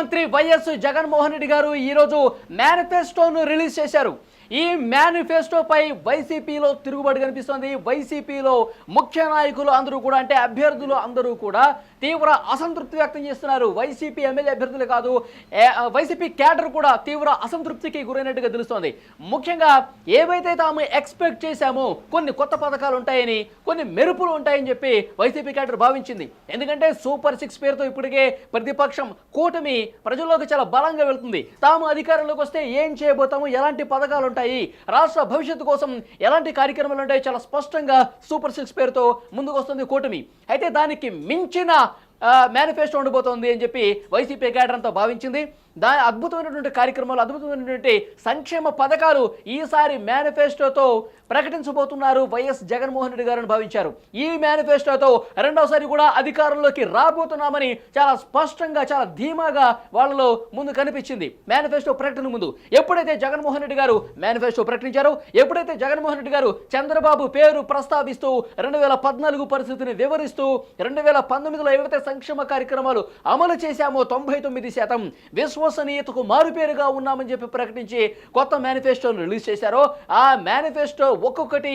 మంత్రి వైఎస్ జగన్మోహన్ రెడ్డి గారు ఈరోజు మేనిఫెస్టోను రిలీజ్ చేశారు. ఈ మేనిఫెస్టోపై వైసీపీలో తిరుగుబాటు కనిపిస్తోంది. వైసీపీలో ముఖ్య నాయకులు అందరూ కూడా అంటే అభ్యర్థులు అందరూ కూడా తీవ్ర అసంతృప్తి వ్యక్తం చేస్తున్నారు. వైసీపీ ఎమ్మెల్యే అభ్యర్థులు కాదు వైసీపీ క్యాడర్ కూడా తీవ్ర అసంతృప్తికి గురైనట్టుగా తెలుస్తోంది. ముఖ్యంగా ఏవైతే తాము ఎక్స్పెక్ట్ చేశామో కొన్ని కొత్త పథకాలు ఉంటాయని కొన్ని మెరుపులు ఉంటాయని చెప్పి వైసీపీ క్యాడర్ భావించింది. ఎందుకంటే సూపర్ సిక్స్ పేరుతో ఇప్పటికే ప్రతిపక్షం కూటమి ప్రజల్లోకి చాలా బలంగా వెళ్తుంది. తాము అధికారంలోకి వస్తే ఏం చేయబోతాము ఎలాంటి పథకాలు ఉంటాయి రాష్ట్ర భవిష్యత్తు కోసం ఎలాంటి కార్యక్రమాలు ఉంటాయి చాలా స్పష్టంగా సూపర్ సిక్స్ పేరుతో ముందుకు వస్తుంది కూటమి. అయితే దానికి మించిన మేనిఫెస్టో ఉండబోతోంది అని చెప్పి వైసీపీ క్యాడర్ అంతా భావించింది. దా అద్భుతమైనటువంటి కార్యక్రమాలు అద్భుతమైనటువంటి సంక్షేమ పథకాలు ఈసారి మేనిఫెస్టోతో ప్రకటించబోతున్నారు వైఎస్ జగన్మోహన్ రెడ్డి గారని భావించారు. ఈ మేనిఫెస్టోతో రెండవసారి కూడా అధికారంలోకి రాబోతున్నామని చాలా స్పష్టంగా చాలా ధీమాగా వాళ్ళలో ముందు కనిపించింది. మేనిఫెస్టో ప్రకటన ముందు ఎప్పుడైతే జగన్మోహన్ రెడ్డి గారు మేనిఫెస్టో ప్రకటించారో ఎప్పుడైతే జగన్మోహన్ రెడ్డి గారు చంద్రబాబు పేరు ప్రస్తావిస్తూ రెండు వేల పద్నాలుగు పరిస్థితిని వివరిస్తూ రెండు వేల పంతొమ్మిదిలో ఏవైతే సంక్షేమ కార్యక్రమాలు అమలు చేశామో తొంభై తొమ్మిది శాతం విశ్వసనీయతకు మారుపేరుగా ఉన్నామని చెప్పి ప్రకటించి కొత్త మేనిఫెస్టోను రిలీజ్ చేశారో. ఆ మేనిఫెస్టో ఒక్కొక్కటి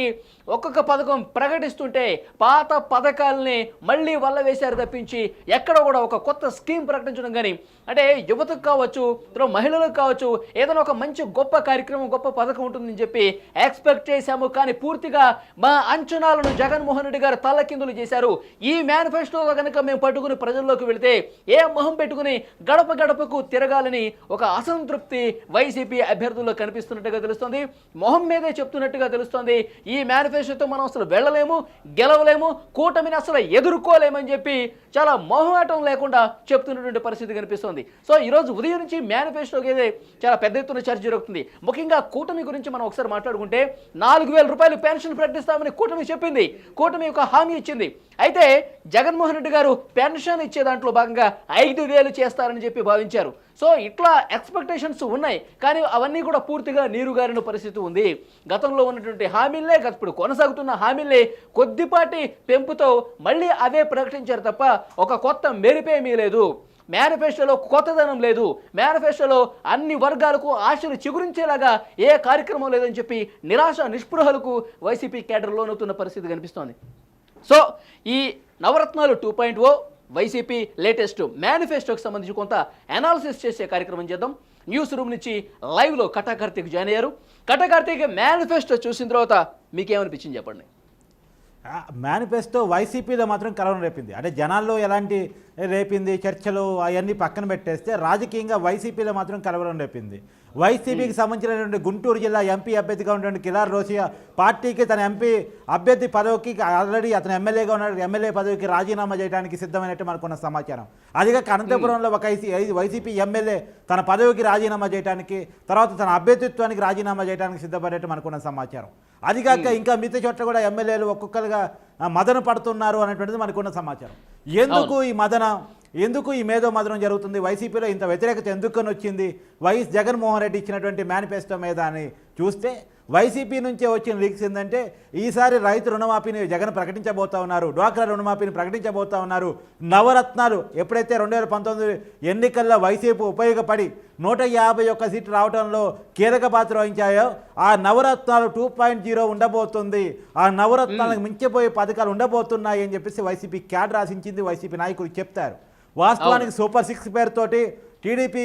ఒక్కొక్క పథకం ప్రకటిస్తుంటే పాత పథకాలని మళ్ళీ వల్ల వేశారు తప్పించి ఎక్కడ కూడా ఒక కొత్త స్కీమ్ ప్రకటించడం కానీ అంటే యువతకు కావచ్చు తర్వాత మహిళలకు కావచ్చు ఏదైనా ఒక మంచి గొప్ప కార్యక్రమం గొప్ప పథకం ఉంటుందని చెప్పి ఎక్స్పెక్ట్ చేశాము. కానీ పూర్తిగా మా అంచనాలను జగన్మోహన్ రెడ్డి గారు తల్లకిందులు చేశారు. ఈ మేనిఫెస్టోలో కనుక మేము పట్టుకుని ప్రజల్లోకి వెళితే ఏ మొహం పెట్టుకుని గడప గడపకు తిరగాలని ఒక అసంతృప్తి వైసీపీ అభ్యర్థుల్లో కనిపిస్తున్నట్టుగా తెలుస్తుంది. మొహం మీదే చెప్తున్నట్టుగా తెలుస్తోంది. ఈ మేనిఫెస్టోతో మనం అసలు వెళ్ళలేము గెలవలేము కూటమిని అసలు ఎదుర్కోలేమని చెప్పి చాలా మొహమాటం లేకుండా చెప్తున్నటువంటి పరిస్థితి కనిపిస్తుంది. సో ఈరోజు ఉదయం నుంచి మేనిఫెస్టోకి అయితే చాలా పెద్ద ఎత్తున చర్చ జరుగుతుంది. ముఖ్యంగా కూటమి గురించి మనం ఒకసారి మాట్లాడుకుంటే నాలుగు వేల రూపాయలు పెన్షన్ ప్రకటిస్తామని కూటమి చెప్పింది. కూటమి ఒక హామీ ఇచ్చింది. అయితే జగన్మోహన్ రెడ్డి గారు పెన్షన్ ఇచ్చే దాంట్లో భాగంగా ఐదు వేలు చేస్తారని చెప్పి భావించారు. సో ఇట్లా ఎక్స్పెక్టేషన్స్ ఉన్నాయి. కానీ అవన్నీ కూడా పూర్తిగా నీరుగారిన పరిస్థితి ఉంది. గతంలో ఉన్నటువంటి హామీలే గత- ఇప్పుడు కొనసాగుతున్న హామీలే కొద్దిపాటి పెంపుతో మళ్ళీ అవే ప్రకటించారు తప్ప ఒక కొత్త మెరిపేమీ లేదు. మేనిఫెస్టోలో కొత్తదనం లేదు. మేనిఫెస్టోలో అన్ని వర్గాలకు ఆశలు చిగురించేలాగా ఏ కార్యక్రమం లేదని చెప్పి నిరాశ నిస్పృహలకు వైసీపీ కేడర్ లోనవుతున్న పరిస్థితి కనిపిస్తోంది. సో ఈ నవరత్నాలు two point o YCP latest మేనిఫెస్టోకి సంబంధించి కొంత అనాలిసిస్ చేసే కార్యక్రమం చేద్దాం. న్యూస్ రూమ్ నుంచి లైవ్లో కటాకార్తిక్ జాయిన్ అయ్యారు. కటాకార్తిక్ మేనిఫెస్టో చూసిన తర్వాత మీకేమనిపించింది చెప్పండి? మేనిఫెస్టో వైసీపీలో మాత్రం కలవరం రేపింది. అంటే జనాల్లో ఎలాంటి రేపింది చర్చలు అవన్నీ పక్కన పెట్టేస్తే రాజకీయంగా వైసీపీలో మాత్రం కలవరం రేపింది వైసీపీకి సంబంధించినటువంటి గుంటూరు జిల్లా ఎంపీ అభ్యర్థిగా ఉన్నటువంటి కిలార్ రోసియా పార్టీకి తన ఎంపీ అభ్యర్థి పదవికి ఆల్రెడీ అతను ఎమ్మెల్యేగా ఉన్నాడు. ఎమ్మెల్యే పదవికి రాజీనామా చేయడానికి సిద్ధమైనట్టు మనకున్న సమాచారం. అదిగా అనంతపురంలో ఒక వైసీపీ ఎమ్మెల్యే తన పదవికి రాజీనామా చేయడానికి తర్వాత తన అభ్యర్థిత్వానికి రాజీనామా చేయడానికి సిద్ధపడేట్టు మనకున్న సమాచారం. అదిగాక ఇంకా మిగతా చోట్ల కూడా ఎమ్మెల్యేలు ఒక్కొక్కరుగా మదన పడుతున్నారు అనేటువంటిది మనకున్న సమాచారం. ఎందుకు ఈ మదన? ఎందుకు ఈ మేధో మదనం జరుగుతుంది? వైసీపీలో ఇంత వ్యతిరేకత ఎందుకని వచ్చింది వైఎస్ జగన్మోహన్ రెడ్డి ఇచ్చినటువంటి మేనిఫెస్టో మీద అని చూస్తే వైసీపీ నుంచే వచ్చిన లీక్స్ ఏంటంటే ఈసారి రైతు రుణమాఫీని జగన్ ప్రకటించబోతా ఉన్నారు డ్వాక్రా రుణమాఫీని ప్రకటించబోతా ఉన్నారు. నవరత్నాలు ఎప్పుడైతే రెండు వేల పంతొమ్మిది ఎన్నికల్లో వైసీపీ ఉపయోగపడి నూట యాభై ఒక్క సీట్లు రావడంలో కీలక పాత్ర వహించాయో ఆ నవరత్నాలు టూ పాయింట్ జీరో ఉండబోతుంది. ఆ నవరత్నాలకు మించిపోయే పథకాలు ఉండబోతున్నాయి అని చెప్పేసి వైసీపీ క్యాడ్ రాసించింది వైసీపీ నాయకులు చెప్తారు. వాస్తవానికి సూపర్ సిక్స్ పేరుతోటి టీడీపీ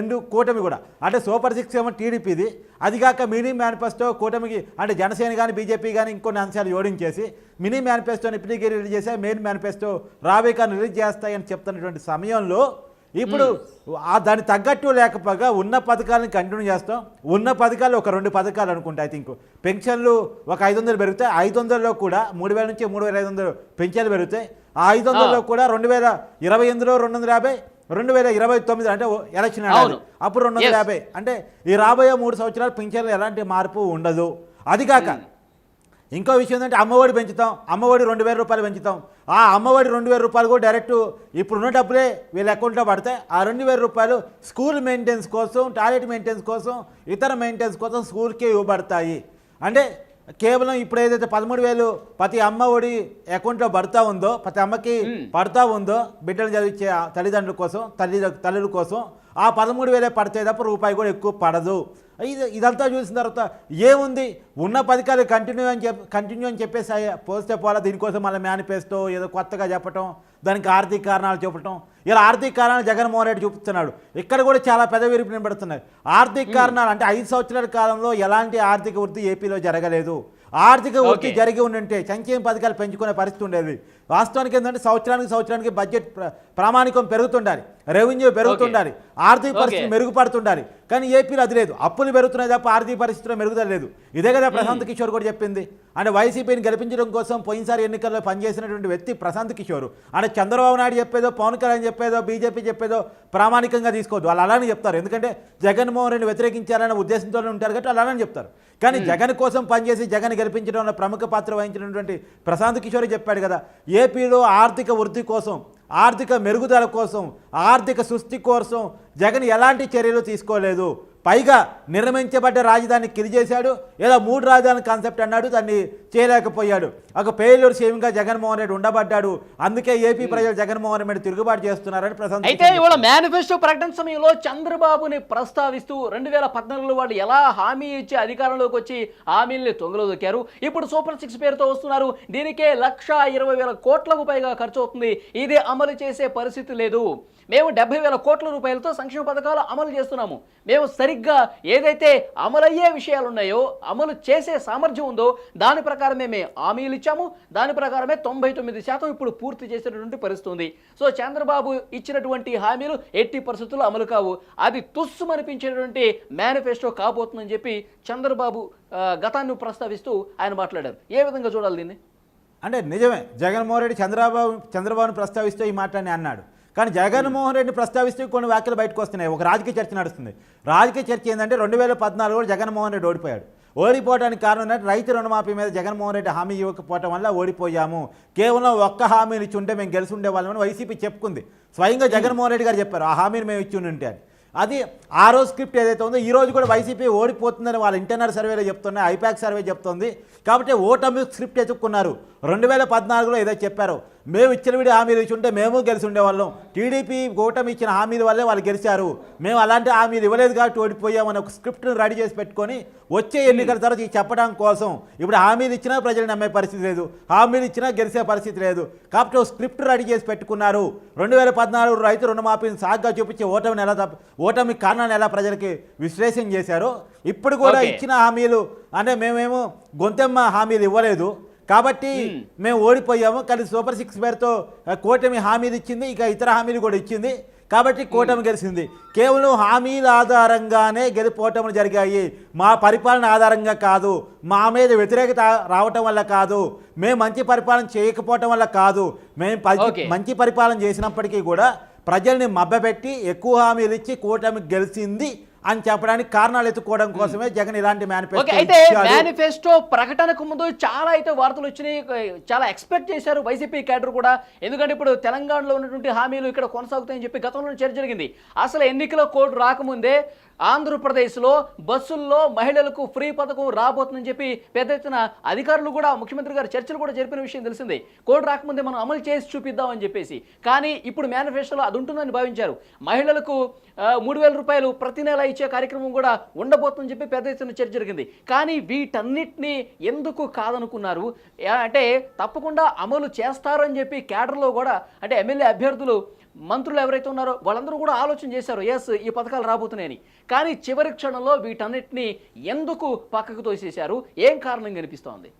ఎందు కూటమి కూడా. అంటే సూపర్ సిక్స్ ఏమో టీడీపీది. అది కాక మినీ మేనిఫెస్టో కూటమికి అంటే జనసేన కానీ బీజేపీ కానీ ఇంకొన్ని అంశాలు జోడించేసి మినీ మేనిఫెస్టోని ఇప్పటికే రిలీజ్ చేసా మెయిన్ మేనిఫెస్టో రాబోయే కానీ రిలీజ్ చేస్తాయని చెప్తున్నటువంటి సమయంలో ఇప్పుడు ఆ దానికి తగ్గట్టు లేకపోగా ఉన్న పథకాలను కంటిన్యూ చేస్తాం. ఉన్న పథకాలు ఒక రెండు పథకాలు అనుకుంటా ఐ థింక్. పెన్షన్లు ఒక ఐదు వందలు పెరుగుతాయి. ఐదు వందల్లో కూడా మూడు వేల నుంచి మూడు వేల ఐదు వందలు పెన్షన్లు పెరుగుతాయి. ఆ ఐదు వందల్లో కూడా రెండు వేల ఇరవై ఎనిమిదిలో రెండు వందల యాభై రెండు వేల ఇరవై తొమ్మిది అంటే ఎలక్షన్. అప్పుడు రెండు వందల. యాభై అంటే ఈ రాబోయే మూడు సంవత్సరాలు పింఛన్లు ఎలాంటి మార్పు ఉండదు. అది కాక ఇంకో విషయం ఏంటంటే అమ్మఒడి పెంచుతాం. అమ్మఒడి రెండు వేల రూపాయలు పెంచుతాం. ఆ అమ్మఒడి రెండు వేల రూపాయలు కూడా డైరెక్ట్ ఇప్పుడు ఉన్న డబ్బులే వీళ్ళ అకౌంట్లో పడతాయి ఆ రెండు వేల రూపాయలు స్కూల్ మెయింటెనెన్స్ కోసం టాయిలెట్ మెయింటెనెన్స్ కోసం ఇతర మెయింటెనెన్స్ కోసం స్కూల్కే ఇవ్వబడతాయి. అంటే కేవలం ఇప్పుడు ఏదైతే పదమూడు వేలు ప్రతి అమ్మ ఒడి అకౌంట్లో పడతా ఉందో ప్రతి అమ్మకి పడతా ఉందో బిడ్డలు చదివించే తల్లిదండ్రుల కోసం తల్లి తల్లుల కోసం ఆ పదమూడు వేలే పడితే తప్ప రూపాయి కూడా ఎక్కువ పడదు. ఇది ఇదంతా చూసిన తర్వాత ఏముంది? ఉన్న పథకాలు కంటిన్యూ అని చెప్పి కంటిన్యూ అని చెప్పేసి పోస్తే పోలా దీనికోసం మళ్ళీ మేనిఫెస్టో ఏదో కొత్తగా చెప్పటం దానికి ఆర్థిక కారణాలు చెప్పటం ఇలా ఆర్థిక కారణాలు జగన్మోహన్ రెడ్డి చూపుతున్నాడు ఇక్కడ కూడా చాలా పెద్ద విరుపు నిలబడుతున్నాయి ఆర్థిక కారణాలు అంటే ఐదు సంవత్సరాల కాలంలో ఎలాంటి ఆర్థిక వృద్ధి ఏపీలో జరగలేదు. ఆర్థిక వృద్ధి. జరిగి ఉండుంటే సంక్షేమ పథకాలు పెంచుకునే పరిస్థితి ఉండేది. వాస్తవానికి ఏంటంటే సంవత్సరానికి సంవత్సరానికి బడ్జెట్ ప్ర- ప్రామాణికం పెరుగుతుండాలి. రెవెన్యూ పెరుగుతుండాలి. ఆర్థిక పరిస్థితి. మెరుగుపడుతుండాలి. కానీ ఏపీలో అది లేదు. అప్పులు పెరుగుతున్నాయి తప్ప ఆర్థిక పరిస్థితిలో మెరుగుదల లేదు. ఇదే కదా ప్రశాంత్ కిషోర్ కూడా చెప్పింది. అంటే వైసీపీని గెలిపించడం కోసం పోయినసారి ఎన్నికల్లో పనిచేసినటువంటి వ్యక్తి ప్రశాంత్ కిషోర్. అంటే చంద్రబాబు నాయుడు చెప్పేదో పవన్ కళ్యాణ్ చెప్పేదో బీజేపీ చెప్పేదో ప్రామాణికంగా తీసుకోవద్దు. వాళ్ళు అలానే చెప్తారు. ఎందుకంటే జగన్మోహన్ రెడ్డి వ్యతిరేకించాలనే ఉద్దేశంతోనే ఉంటారు కాబట్టి అలానే చెప్తారు. కానీ జగన్ కోసం పనిచేసి జగన్ గెలిపించడంలో ప్రముఖ పాత్ర వహించినటువంటి ప్రశాంత్ కిషోర్ చెప్పాడు కదా. ఏపీలో ఆర్థిక వృద్ధి కోసం ఆర్థిక మెరుగుదల కోసం ఆర్థిక సుస్థి కోసం జగన్ ఎలాంటి చర్యలు తీసుకోలేదు. పైగా నిర్మించబడ్డ రాజధాని కిరి చేశాడు ఏదో మూడు రాజధాని కాన్సెప్ట్ అన్నాడు దాన్ని చేయలేకపోయాడు. ఒక పేలూరు సీఎంగా జగన్మోహన్ రెడ్డి ఉండబడ్డాడు. అందుకే ఏపీ ప్రజలు జగన్మోహన్ రెడ్డి తిరుగుబాటు చేస్తున్నారని ప్రశాంత్ అయితే ఇవాళ మేనిఫెస్టో ప్రకటన సమయంలో చంద్రబాబుని ప్రస్తావిస్తూ రెండు వేల పద్నాలుగులో వాళ్ళు ఎలా హామీ ఇచ్చి అధికారంలోకి వచ్చి హామీల్ని తొంగలో దొక్కారు ఇప్పుడు సూపర్ సిక్స్ పేరుతో వస్తున్నారు. దీనికే లక్ష ఇరవై వేల కోట్లకు పైగా ఖర్చు అవుతుంది. ఇది అమలు చేసే పరిస్థితి లేదు. మేము డెబ్బై వేల కోట్ల రూపాయలతో సంక్షేమ పథకాలు అమలు చేస్తున్నాము. మేము సరిగ్గా ఏదైతే అమలయ్యే విషయాలు ఉన్నాయో అమలు చేసే సామర్థ్యం ఉందో దాని ప్రకారమే మేము హామీలు ఇచ్చాము. దాని ప్రకారమే తొంభై తొమ్మిది శాతం ఇప్పుడు పూర్తి చేసినటువంటి పరిస్థితి సో చంద్రబాబు ఇచ్చినటువంటి హామీలు ఎట్టి పరిస్థితుల్లో అమలు కావు. అది తుస్సుమనిపించేటువంటి మేనిఫెస్టో కాబోతుందని చెప్పి చంద్రబాబు గతాన్ని ప్రస్తావిస్తూ ఆయన మాట్లాడారు. ఏ విధంగా చూడాలి దీన్ని? అంటే నిజమే. జగన్మోహన్ రెడ్డి చంద్రబాబు చంద్రబాబును ప్రస్తావిస్తూ ఈ మాట అన్నాడు. కానీ జగన్మోహన్ రెడ్డిని ప్రస్తావిస్తూ కొన్ని వ్యాఖ్యలు బయటకు వస్తున్నాయి. ఒక రాజకీయ చర్చ నడుస్తుంది. రాజకీయ చర్చ ఏంటంటే రెండు వేల పద్నాలుగులో జగన్మోహన్ రెడ్డి ఓడిపోయాడు. ఓడిపోవడానికి కారణం ఏంటంటే రైతు రుణమాఫీ మీద జగన్మోహన్ రెడ్డి హామీ ఇవ్వకపోవటం వల్ల ఓడిపోయాము. కేవలం ఒక్క హామీని ఇచ్చి ఉంటే మేము గెలిచి వాళ్ళమని వైసీపీ చెప్పుకుంది. స్వయంగా జగన్మోహన్ రెడ్డి గారు చెప్పారు ఆ హామీని మేము ఇచ్చి ఉంటే అని. అది ఆ రోజు స్క్రిప్ట్ ఏదైతే ఉందో ఈ రోజు కూడా వైసీపీ ఓడిపోతుందని వాళ్ళ ఇంటర్నల్ సర్వేలో చెప్తున్నాయి ఐపాక్ సర్వే చెప్తుంది. కాబట్టి ఓటమి స్క్రిప్ట్ ఎత్తుక్కున్నారు. రెండు వేల పద్నాలుగులో ఏదో చెప్పారు. మేము ఇచ్చిన విడి హామీలు ఇచ్చి ఉంటే మేము గెలిచి ఉండేవాళ్ళం. టీడీపీ ఓటమి ఇచ్చిన హామీల వల్లే వాళ్ళు గెలిచారు. మేము అలాంటి హామీలు ఇవ్వలేదు కాబట్టి ఓడిపోయామని ఒక స్క్రిప్ట్ను రెడీ చేసి పెట్టుకొని వచ్చే ఎన్నికల తర్వాత ఇది చెప్పడం కోసం ఇప్పుడు హామీలు ఇచ్చినా ప్రజలు నమ్మే పరిస్థితి లేదు. హామీలు ఇచ్చినా గెలిచే పరిస్థితి లేదు. కాబట్టి ఒక స్క్రిప్ట్ రెడీ చేసి పెట్టుకున్నారు. రెండు వేల పద్నాలుగు రైతు రుణమాఫీని సాగ్గా చూపించి ఓటమిని ఎలా తప్ప ఓటమి కారణాన్ని ఎలా ప్రజలకి విశ్లేషణ చేశారో ఇప్పుడు కూడా. ఇచ్చిన హామీలు అంటే మేమేమో గొంతెమ్మ హామీలు ఇవ్వలేదు. కాబట్టి మేము. ఓడిపోయాము. కానీ సూపర్ సిక్స్ పేరుతో కూటమి హామీలు ఇచ్చింది. ఇక ఇతర హామీలు కూడా ఇచ్చింది. కాబట్టి కూటమి గెలిచింది. కేవలం హామీల ఆధారంగానే గెలిపోవటములు జరిగాయి. మా పరిపాలన ఆధారంగా కాదు. మా మీద వ్యతిరేకత రావటం వల్ల కాదు. మేము మంచి పరిపాలన చేయకపోవటం వల్ల కాదు. మేము. మంచి పరిపాలన చేసినప్పటికీ కూడా ప్రజల్ని మభ్యపెట్టి ఎక్కువ హామీలు ఇచ్చి కూటమి గెలిచింది. అని చెప్పడానికి కారణాలు ఎత్తుకోవడం కోసమే జగన్ ఇలాంటి మేనిఫెస్టో అయితే. మేనిఫెస్టో ప్రకటనకు ముందు చాలా అయితే వార్తలు వచ్చినాయి. చాలా ఎక్స్పెక్ట్ చేశారు వైసీపీ క్యాడర్ కూడా. ఎందుకంటే ఇప్పుడు తెలంగాణలో ఉన్నటువంటి హామీలు ఇక్కడ కొనసాగుతాయని చెప్పి గతంలో చర్చ జరిగింది. అసలు ఎన్నికల కోడ్ రాకముందే ఆంధ్రప్రదేశ్లో బస్సుల్లో మహిళలకు ఫ్రీ పథకం రాబోతుందని చెప్పి పెద్ద ఎత్తున అధికారులు కూడా ముఖ్యమంత్రి గారు చర్చలు కూడా జరిపిన విషయం తెలిసిందే. కోడ్ రాకముందే మనం అమలు చేసి చూపిద్దామని చెప్పేసి. కానీ ఇప్పుడు మేనిఫెస్టోలో అది ఉంటుందని భావించారు. మహిళలకు మూడు వేల రూపాయలు ప్రతి నెల ఇచ్చే కార్యక్రమం కూడా ఉండబోతుందని చెప్పి పెద్ద ఎత్తున చర్చ జరిగింది. కానీ వీటన్నిటినీ ఎందుకు కాదనుకున్నారు? అంటే తప్పకుండా అమలు చేస్తారని చెప్పి క్యాడర్లో కూడా అంటే ఎమ్మెల్యే అభ్యర్థులు మంత్రులు ఎవరైతే ఉన్నారో వాళ్ళందరూ కూడా ఆలోచన చేశారు ఎస్ ఈ పథకాలు రాబోతున్నాయని. కానీ చివరి క్షణంలో వీటన్నిటిని ఎందుకు పక్కకు తోసేశారు? ఏం కారణం కనిపిస్తోంది?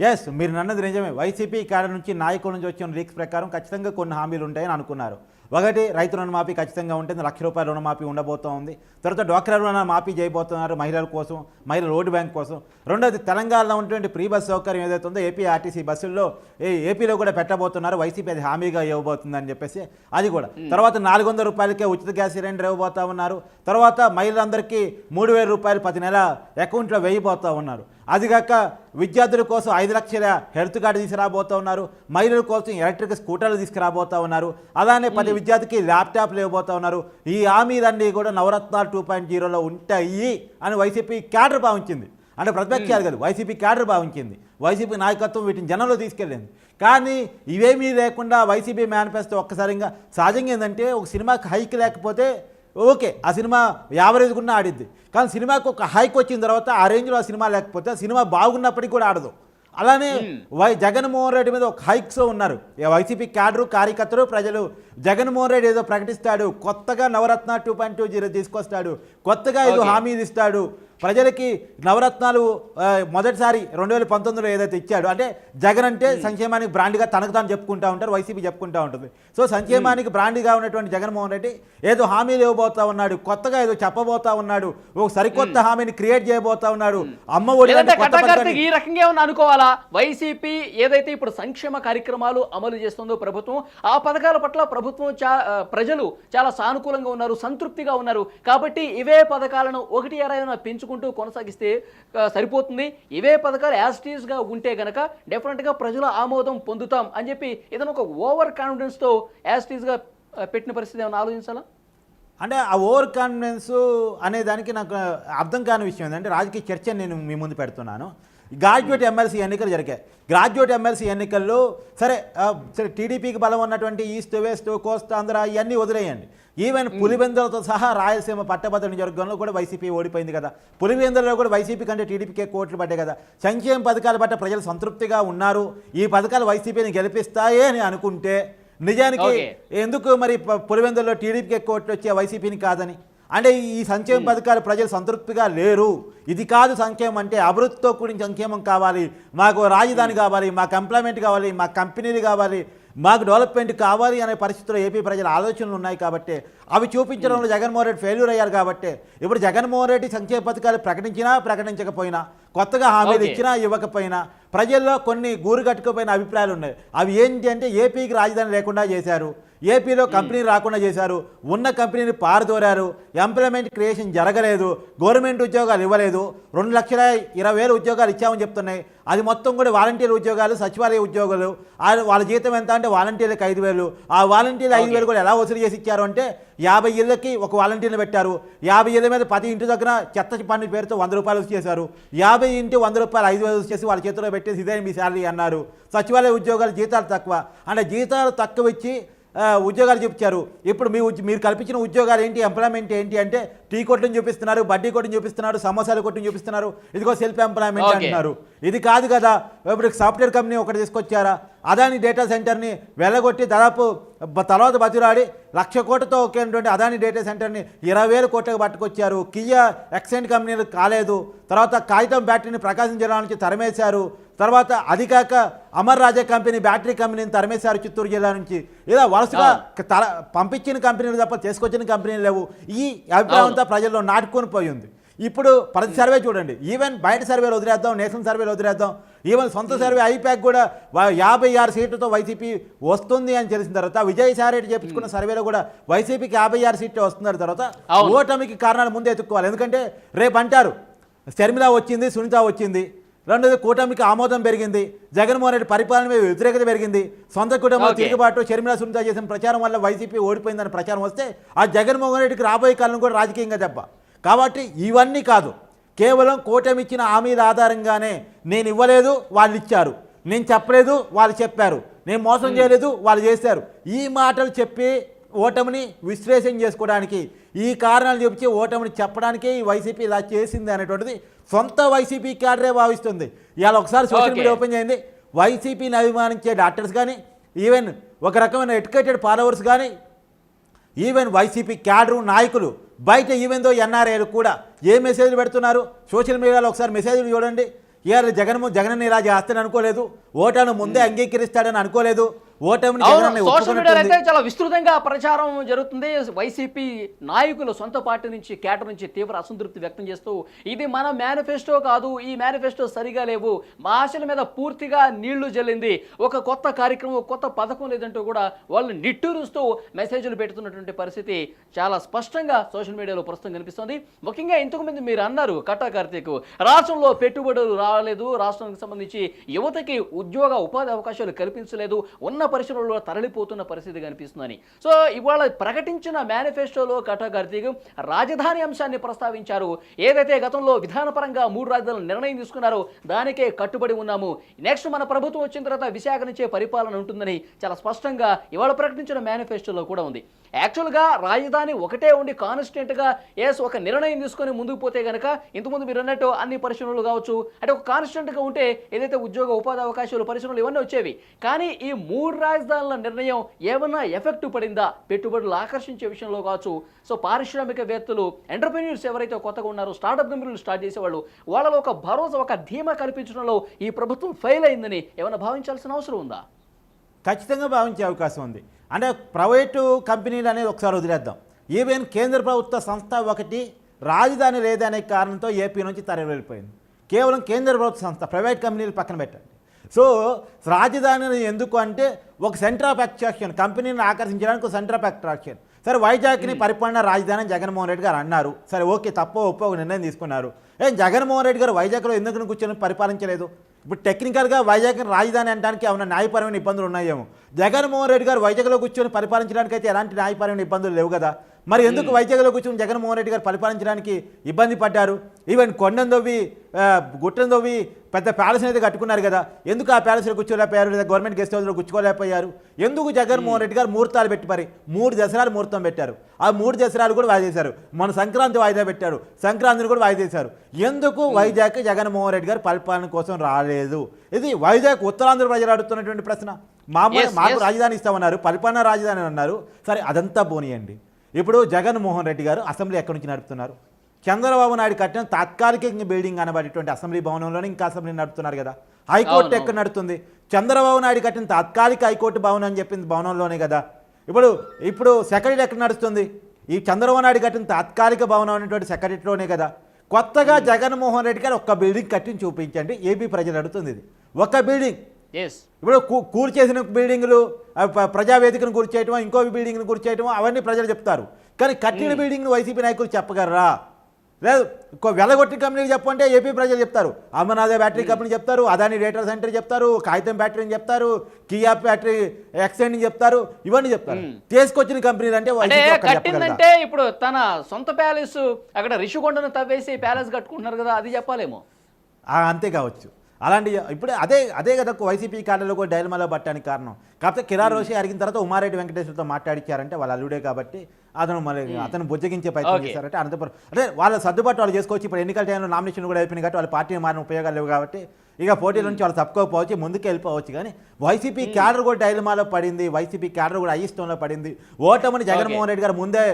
ఎస్ మీరు నన్నది నిజమే. వైసీపీ కాడ నుంచి నాయకుల నుంచి వచ్చిన లీక్స్ ప్రకారం ఖచ్చితంగా కొన్ని హామీలు ఉంటాయని అనుకున్నారు. ఒకటి రైతు రుణమాఫీ ఖచ్చితంగా ఉంటుంది లక్ష రూపాయల రుణమాఫీ ఉండబోతోంది. తర్వాత డ్వాక్రా రుణ మాఫీ చేయబోతున్నారు మహిళల కోసం మహిళల రోడ్డు బ్యాంక్ కోసం. రెండోది తెలంగాణలో ఉన్నటువంటి ప్రీ బస్ సౌకర్యం ఏదైతే ఉందో ఏపీ ఆర్టీసీ బస్సుల్లో ఏ ఏపీలో కూడా పెట్టబోతున్నారు వైసీపీ అది హామీగా ఇవ్వబోతుందని చెప్పేసి అది కూడా. తర్వాత నాలుగు వందల రూపాయలకే ఉచిత గ్యాస్ సిలిండర్ ఇవ్వబోతా ఉన్నారు. తర్వాత మహిళలందరికీ మూడు వేల రూపాయలు ప్రతి నెల అకౌంట్లో వేయబోతా ఉన్నారు. అది కాక విద్యార్థుల కోసం ఐదు లక్షల హెల్త్ కార్డు తీసుకురాబోతా ఉన్నారు. మహిళల కోసం ఎలక్ట్రిక్ స్కూటర్లు తీసుకురాబోతా ఉన్నారు. అలానే ప్రతి విద్యార్థికి ల్యాప్టాప్లు ఇవ్వబోతా ఉన్నారు. ఈ హామీలన్నీ కూడా నవరత్నాలు టూ పాయింట్ జీరోలో ఉంటాయి అని వైసీపీ క్యాడర్ భావించింది. అంటే ప్రతిపక్షాలు కాదు వైసీపీ క్యాడర్ భావించింది. వైసీపీ నాయకత్వం వీటిని జనంలో తీసుకెళ్ళింది. కానీ ఇవేమీ లేకుండా వైసీపీ మేనిఫెస్టో ఒక్కసారిగా సహజంగా ఏంటంటే ఒక సినిమాకి హైక్ లేకపోతే ఓకే ఆ సినిమా యావరేజ్ కూడా ఆడిద్ది. కానీ సినిమాకి ఒక హైక్ వచ్చిన తర్వాత ఆ రేంజ్లో ఆ సినిమా లేకపోతే ఆ సినిమా బాగున్నప్పటికీ కూడా ఆడదు. అలానే వై జగన్మోహన్ రెడ్డి మీద ఒక హైక్స్ ఉన్నారు. వైసీపీ క్యాడరు కార్యకర్తలు ప్రజలు జగన్మోహన్ రెడ్డి ఏదో ప్రకటిస్తాడు కొత్తగా Navaratna two point two zero తీసుకొస్తాడు కొత్తగా ఏదో Okay. హామీ ఇస్తాడు ప్రజలకి నవరత్నాలు మొదటిసారి రెండు వేల పంతొమ్మిదిలో ఏదైతే ఇచ్చాడు అంటే జగన్ అంటే సంక్షేమానికి బ్రాండ్గా తనకు తాను చెప్పుకుంటా ఉంటారు వైసీపీ చెప్పుకుంటా ఉంటుంది. సో సంక్షేమానికి బ్రాండ్గా ఉన్నటువంటి జగన్మోహన్ రెడ్డి ఏదో హామీలు ఇవ్వబోతా ఉన్నాడు కొత్తగా ఏదో చెప్పబోతా ఉన్నాడు ఒక సరికొత్త హామీని క్రియేట్ చేయబోతా ఉన్నాడు అమ్మ ఒడి ఈ రకంగా ఏమన్నా అనుకోవాలా? వైసీపీ ఏదైతే ఇప్పుడు సంక్షేమ కార్యక్రమాలు అమలు చేస్తుందో ప్రభుత్వం ఆ పథకాల పట్ల ప్రభుత్వం ప్రజలు చాలా సానుకూలంగా ఉన్నారు సంతృప్తిగా ఉన్నారు. కాబట్టి ఇవే పథకాలను ఒకటి ఏరైనా పెంచుకుంటూ కొనసాగిస్తే సరిపోతుంది. ఇవే పథకాలు యాజ్ టీజ్గా ఉంటే గనక డెఫినెట్గా ప్రజల ఆమోదం పొందుతాం అని చెప్పి ఏదైనా ఒక ఓవర్ కాన్ఫిడెన్స్తో యాజ్ టీజ్గా ఆ, పెట్టిన పరిస్థితి ఏమైనా ఆలోచించాలా? అంటే ఆ ఓవర్ కాన్ఫిడెన్స్ అనే దానికి నాకు అర్థం కాని విషయం ఏంటంటే రాజకీయ చర్చ నేను మీ ముందు పెడుతున్నాను. గ్రాడ్యుయేట్ ఎమ్మెల్సీ ఎన్నికలు జరిగాయి. గ్రాడ్యుయేట్ ఎమ్మెల్సీ ఎన్నికల్లో సరే సరే టీడీపీకి బలం ఉన్నటువంటి ఈస్ట్ వెస్ట్ కోస్ట్ ఆంధ్ర ఇవన్నీ వదిలేయండి. ఈవెన్ పులివెందులతో సహా రాయలసీమ పట్టభద్ర నియోజకవర్గంలో కూడా వైసీపీ ఓడిపోయింది కదా. పులివెందులలో కూడా వైసీపీ కంటే టీడీపీకే కోట్లు పడ్డాయి కదా. సంక్షేమ పథకాల పట్ల ప్రజలు సంతృప్తిగా ఉన్నారు. ఈ పథకాలు వైసీపీని గెలిపిస్తాయే అని అనుకుంటే నిజానికి. ఎందుకు మరి పులివెందుల్లో టీడీపీకి ఎక్కువ ఓట్లు వచ్చే వైసీపీని కాదని? అంటే ఈ సంక్షేమ పథకాలు ప్రజలు సంతృప్తిగా లేరు. ఇది కాదు సంక్షేమం అంటే అభివృద్ధితో కూడిన సంక్షేమం కావాలి. మాకు రాజధాని కావాలి మాకు ఎంప్లాయ్మెంట్ కావాలి మాకు కంపెనీలు కావాలి. మాకు డెవలప్మెంట్ కావాలి అనే పరిస్థితిలో ఏపీ ప్రజల ఆలోచనలు ఉన్నాయి కాబట్టి అవి చూపించడంలో జగన్మోహన్ రెడ్డి ఫెయిల్యూర్ అయ్యారు కాబట్టి ఇప్పుడు జగన్మోహన్ రెడ్డి సంక్షేమ పథకాలు ప్రకటించినా ప్రకటించకపోయినా కొత్తగా హామీలు. ఇచ్చినా ఇవ్వకపోయినా ప్రజల్లో కొన్ని గూరు కట్టుకుపోయిన అభిప్రాయాలు ఉన్నాయి. అవి ఏంటి అంటే ఏపీకి రాజధాని లేకుండా చేశారు ఏపీలో కంపెనీ రాకుండా చేశారు ఉన్న కంపెనీని పారదోరారు ఎంప్లాయ్మెంట్ క్రియేషన్ జరగలేదు గవర్నమెంట్ ఉద్యోగాలు ఇవ్వలేదు రెండు లక్షల ఇరవై వేలు ఉద్యోగాలు ఇచ్చామని చెప్తున్నాయి. అది మొత్తం కూడా వాలంటీర్ ఉద్యోగాలు సచివాలయ ఉద్యోగాలు. వాళ్ళ జీతం ఎంత అంటే వాలంటీర్లకు ఐదు వేలు. ఆ వాలంటీర్లు ఐదు వేలు కూడా ఎలా వసూలు చేసి ఇచ్చారు అంటే యాభై ఇళ్ళకి ఒక వాలంటీర్ని పెట్టారు. యాభై ఇళ్ళ మీద పది ఇంటి దగ్గర చెత్త పని పేరుతో వంద రూపాయలు చేశారు. యాభై ఇంటి వంద రూపాయలు ఐదు వేలు చేసి వాళ్ళ చేతిలో పెట్టేసి ఇదే మీ శాలరీ అన్నారు. సచివాలయ ఉద్యోగాలు జీతాలు తక్కువ. అంటే జీతాలు తక్కువ ఇచ్చి ఉద్యోగాలు చూపించారు. ఇప్పుడు మీ మీరు కల్పించిన ఉద్యోగాలు ఏంటి? ఎంప్లాయ్మెంట్ ఏంటి? అంటే టీ కొట్టుని చూపిస్తున్నారు బడ్డీ కొట్టుని చూపిస్తున్నారు సమోసాలు కొట్టుని చూపిస్తున్నారు. ఇదిగో సెల్ఫ్ ఎంప్లాయ్మెంట్. అంటున్నారు. ఇది కాదు కదా. ఇప్పుడు సాఫ్ట్వేర్ కంపెనీ ఒకటి తీసుకొచ్చారా? అదాని డేటా సెంటర్ని వెళ్ళగొట్టి దాదాపు తర్వాత బతిరాడి లక్ష కోట్లతో ఒకేటువంటి అదాని డేటా సెంటర్ని ఇరవై వేల కోట్లకు పట్టుకొచ్చారు. కియా ఎక్సెంట్ కంపెనీలు కాలేదు. తర్వాత కాగితం బ్యాటరీని ప్రకాశం జిల్లా నుంచి తరిమేశారు. తర్వాత అది కాక అమర్ రాజా కంపెనీ బ్యాటరీ కంపెనీని తరిమేశారు చిత్తూరు జిల్లా నుంచి. ఇలా వరుసగా తర పంపించిన కంపెనీలు తప్ప తీసుకొచ్చిన కంపెనీలు లేవు. ఈ అభిప్రాయం అంతా ప్రజల్లో నాటుకొని పోయి ఉంది. ఇప్పుడు ప్రతి సర్వే చూడండి. ఈవెన్ బయట సర్వేలు వదిలేద్దాం నేషనల్ సర్వేలు వదిలేద్దాం. ఈవెన్ సొంత సర్వే ఐపాక్ కూడా యాభై ఆరు సీట్లతో వైసీపీ వస్తుంది అని తెలిసిన తర్వాత విజయసాయి రెడ్డి చేపించుకున్న సర్వేలో కూడా వైసీపీకి యాభై ఆరు సీట్లు వస్తున్నారు తర్వాత. ఓటమికి కారణాలు ముందే ఎత్తుక్కోవాలి. ఎందుకంటే రేపు అంటారు షర్మిల వచ్చింది సునీత వచ్చింది. రెండోది కూటమికి ఆమోదం పెరిగింది. జగన్మోహన్ రెడ్డి పరిపాలన మీద వ్యతిరేకత పెరిగింది. సొంత Okay. తిరుగుబాటు షర్మిల సునీత చేసిన ప్రచారం వల్ల వైసీపీ ఓడిపోయిందని ప్రచారం వస్తే ఆ జగన్మోహన్ రెడ్డికి రాబోయే కాలం కూడా రాజకీయంగా దెబ్బ. కాబట్టి ఇవన్నీ కాదు. కేవలం కూటమి ఇచ్చిన హామీల ఆధారంగానే నేను ఇవ్వలేదు వాళ్ళు ఇచ్చారు. నేను చెప్పలేదు వాళ్ళు చెప్పారు. నేను మోసం చేయలేదు వాళ్ళు చేశారు. ఈ మాటలు చెప్పి ఓటమిని విశ్లేషణ చేసుకోవడానికి ఈ కారణాలు చెప్పి ఓటమిని చెప్పడానికే ఈ వైసీపీ ఇలా చేసింది అనేటువంటిది సొంత వైసీపీ క్యాడరే భావిస్తుంది. ఇవాళ ఒకసారి సోషల్. మీడియా ఓపెన్ చేయండి. వైసీపీని అభిమానించే డాక్టర్స్ కానీ ఈవెన్ ఒక రకమైన ఎడ్యుకేటెడ్ ఫాలోవర్స్ కానీ ఈవెన్ వైసీపీ క్యాడరు నాయకులు బయట ఈవెన్ దో ఎన్ఆర్ఐలు కూడా ఏ మెసేజ్లు పెడుతున్నారు? సోషల్ మీడియాలో ఒకసారి మెసేజ్లు చూడండి. ఇవాళ జగన్ జగన్ ఇలా చేస్తాడని అనుకోలేదు. ఓటను ముందే అంగీకరిస్తాడని అనుకోలేదు. ఓటమిని సోషల్ మీడియాలో అయితే చాలా విస్తృతంగా ప్రచారం జరుగుతుంది. వైసీపీ నాయకులు సొంత పార్టీ నుంచి కేటర్ నుంచి తీవ్ర అసంతృప్తి వ్యక్తం చేస్తూ ఇది మన మేనిఫెస్టో కాదు ఈ మేనిఫెస్టో సరిగా లేవు మా ఆశల మీద పూర్తిగా నీళ్ళు జల్లింది. ఒక కొత్త కార్యక్రమం కొత్త పథకం లేదంటూ కూడా వాళ్ళు నిట్టూరుస్తూ మెసేజ్లు పెడుతున్నటువంటి పరిస్థితి చాలా స్పష్టంగా సోషల్ మీడియాలో ప్రస్తుతం కనిపిస్తోంది. ముఖ్యంగా ఇంతకుముందు మీరు అన్నారు కట్టా కార్తీక్ రాష్ట్రంలో పెట్టుబడులు రాలేదు రాష్ట్రానికి సంబంధించి యువతకి ఉద్యోగ ఉపాధి అవకాశాలు కల్పించలేదు ఉన్న చిన్న పరిశ్రమలలో తరలిపోతున్న పరిస్థితి కనిపిస్తుందని. సో ఇవాళ ప్రకటించిన మేనిఫెస్టోలో కటకర్తీగా రాజధాని అంశాన్ని ప్రస్తావించారు. ఏదైతే గతంలో విధానపరంగా మూడు రాజధానులు నిర్ణయం తీసుకున్నారో దానికే కట్టుబడి ఉన్నాము. నెక్స్ట్ మన ప్రభుత్వం వచ్చిన తర్వాత విశాఖ నుంచే పరిపాలన ఉంటుందని చాలా స్పష్టంగా ఇవాళ ప్రకటించిన మేనిఫెస్టోలో కూడా ఉంది. యాక్చువల్గా రాజధాని ఒకటే ఉండి కాన్స్టెంట్గా ఎస్ ఒక నిర్ణయం తీసుకొని ముందుకు పోతే గనక ఇంతకుముందు మీరు అన్నట్టు అన్ని పరిశ్రమలు కావచ్చు అంటే ఒక కాన్స్టెంట్గా ఉంటే ఏదైతే ఉద్యోగ ఉపాధి అవకాశాలు పరిశ్రమలు ఇవన్నీ వచ్చేవి. కానీ ఈ మూడు రాజధానుల నిర్ణయం ఏమన్నా ఎఫెక్ట్ పడిందా? పెట్టుబడులు ఆకర్షించే విషయంలో కావచ్చు. సో పారిశ్రామికవేత్తలు ఎంటర్ప్రీనియర్స్ ఎవరైతే కొత్తగా ఉన్నారో స్టార్టప్ కంపెనీలు స్టార్ట్ చేసేవాళ్ళు వాళ్ళలో ఒక భరోసా ఒక ధీమా కల్పించడంలో ఈ ప్రభుత్వం ఫెయిల్ అయిందని ఏమైనా భావించాల్సిన అవసరం ఉందా? ఖచ్చితంగా భావించే అవకాశం ఉంది. అంటే ప్రైవేటు కంపెనీలు అనేది ఒకసారి వదిలేద్దాం. ఈవెన్ కేంద్ర ప్రభుత్వ సంస్థ ఒకటి రాజధాని లేదనే కారణంతో ఏపీ నుంచి తరలి వెళ్ళిపోయింది కేవలం కేంద్ర ప్రభుత్వ సంస్థ ప్రైవేట్ కంపెనీలు పక్కన పెట్టండి. సో రాజధాని ఎందుకు అంటే ఒక సెంటర్ ఆఫ్ అట్రాక్షన్ కంపెనీని ఆకర్షించడానికి ఒక సెంటర్ ఆఫ్ అట్రాక్షన్ సరే వైజాగ్ని పరిపాలన రాజధాని జగన్మోహన్ రెడ్డి గారు అన్నారు. సరే ఓకే తప్ప ఒప్పో ఒక నిర్ణయం తీసుకున్నారు. ఏం జగన్మోహన్ రెడ్డి గారు వైజాగ్లో ఎందుకు కూర్చొని పరిపాలించలేదు? ఇప్పుడు టెక్నికల్గా వైజాగ్ రాజధాని అనడానికి ఏమైనా న్యాయపరమైన ఇబ్బందులు ఉన్నాయేమో? జగన్మోహన్ రెడ్డి గారు వైజాగ్లో కూర్చొని పరిపాలించడానికి అయితే ఎలాంటి న్యాయపరమైన ఇబ్బందులు లేవు కదా? మరి ఎందుకు వైజాగ్లో కూర్చొని జగన్మోహన్ రెడ్డి గారు పరిపాలించడానికి ఇబ్బంది పడ్డారు? ఈవెన్ కొండను దొవ్వి ఆ, గుట్టను దొవ్వి పెద్ద ప్యాలెస్ అయితే కట్టుకున్నారు కదా. ఎందుకు ఆ ప్యాలెస్లో కూర్చోలేకపోయారు? లేదా గవర్నమెంట్ గెస్ట్ హౌస్లో కూర్చోలేకపోయారు? ఎందుకు జగన్మోహన్ రెడ్డి గారు ముహూర్తాలు పెట్టి మరి మూడు దసరాలు ముహూర్తం పెట్టారు? ఆ మూడు దసరాలు కూడా వాయిదా చేశారు మన సంక్రాంతి వాయిదా పెట్టారు. సంక్రాంతిని కూడా వాయిదా చేశారు ఎందుకు వైజాగ్ జగన్మోహన్ రెడ్డి గారు పరిపాలన కోసం రాలేదు? ఇది వైజాగ్ ఉత్తరాంధ్ర ప్రజలు అడుగుతున్నటువంటి ప్రశ్న. మా Yes, మాకు. రాజధాని ఇస్తామన్నారు పరిపాలన రాజధాని అని అన్నారు. సరే అదంతా పోనీయండి. ఇప్పుడు జగన్మోహన్ రెడ్డి గారు అసెంబ్లీ ఎక్కడి నుంచి నడుపుతున్నారు? చంద్రబాబు నాయుడు కట్టిన తాత్కాలిక బిల్డింగ్ అనబడేటువంటి అసెంబ్లీ భవనంలోనే ఇంకా అసెంబ్లీ నడుపుతున్నారు కదా. హైకోర్టు. ఎక్కడ నడుస్తుంది చంద్రబాబు నాయుడు కట్టిన తాత్కాలిక హైకోర్టు భవనం అని చెప్పింది భవనంలోనే కదా. ఇప్పుడు ఇప్పుడు సెక్రటరీ ఎక్కడ నడుస్తుంది? ఈ చంద్రబాబు నాయుడు కట్టిన తాత్కాలిక భవనం అనేటువంటి సెక్రటరీలోనే కదా. కొత్తగా జగన్మోహన్ రెడ్డి గారు ఒక్క బిల్డింగ్ కట్టించి చూపించండి. ఏపీ ప్రజలు అడుగుతుంది ఇది. ఒక బిల్డింగ్. ఇప్పుడు కూ- కూల్చేసిన బిల్డింగులు ప్రజావేదికను కూర్చేయటం ఇంకో బిల్డింగ్ను కూర్చేయటం అవన్నీ ప్రజలు చెప్తారు. కానీ కట్టిన బిల్డింగ్ను వైసీపీ నాయకులు చెప్పగలరా? లేదు వెలగొట్టిన కంపెనీకి చెప్పంటే ఏపీ ప్రజలు చెప్తారు. అమర్నాథ బ్యాటరీ కంపెనీ చెప్తారు అదాని డేటా సెంటర్ చెప్తారు కాగితం బ్యాటరీని చెప్తారు కియా బ్యాటరీ ఎక్స్టెండింగ్ చెప్తారు ఇవన్నీ చెప్తారు. తీసుకొచ్చిన కంపెనీలు అంటే? కట్టిందంటే ఇప్పుడు తన సొంత ప్యాలెస్ అక్కడ రిషికొండను తవ్వేసి ప్యాలెస్ కట్టుకుంటున్నారు కదా అది చెప్పాలేమో. అంతే కావచ్చు. అలాంటి ఇప్పుడు అదే అదే కదా వైసీపీ కార్డులో కూడా డైలమాలో పట్టడానికి కారణం. కాకపోతే కిరార్ రోషి అడిగిన తర్వాత ఉమారెడ్డి వెంకటేశ్వరతో మాట్లాడిచ్చారంటే వాళ్ళ అల్లుడే కాబట్టి అతను మరి అతను బుజ్జగించే ప్రయత్నం. చేశారంటే అనంతపురం. అంటే వాళ్ళ సర్దుబాటు వాళ్ళు చేసుకోవచ్చు. ఇప్పుడు ఎన్నికల టైంలో నామినేషన్ కూడా అయిపోయింది కాబట్టి వాళ్ళ పార్టీని మారిన ఉపయోగాలు లేవు కాబట్టి ఇక పోటీల నుంచి వాళ్ళు తప్పుకోకపోవచ్చు ముందుకు వెళ్ళిపోవచ్చు. కానీ వైసీపీ క్యాడర్ కూడా డైలమాలో పడింది వైసీపీ క్యాడర్ కూడా అయిష్టంలో పడింది. ఓటమని జగన్మోహన్ రెడ్డి గారు ముందే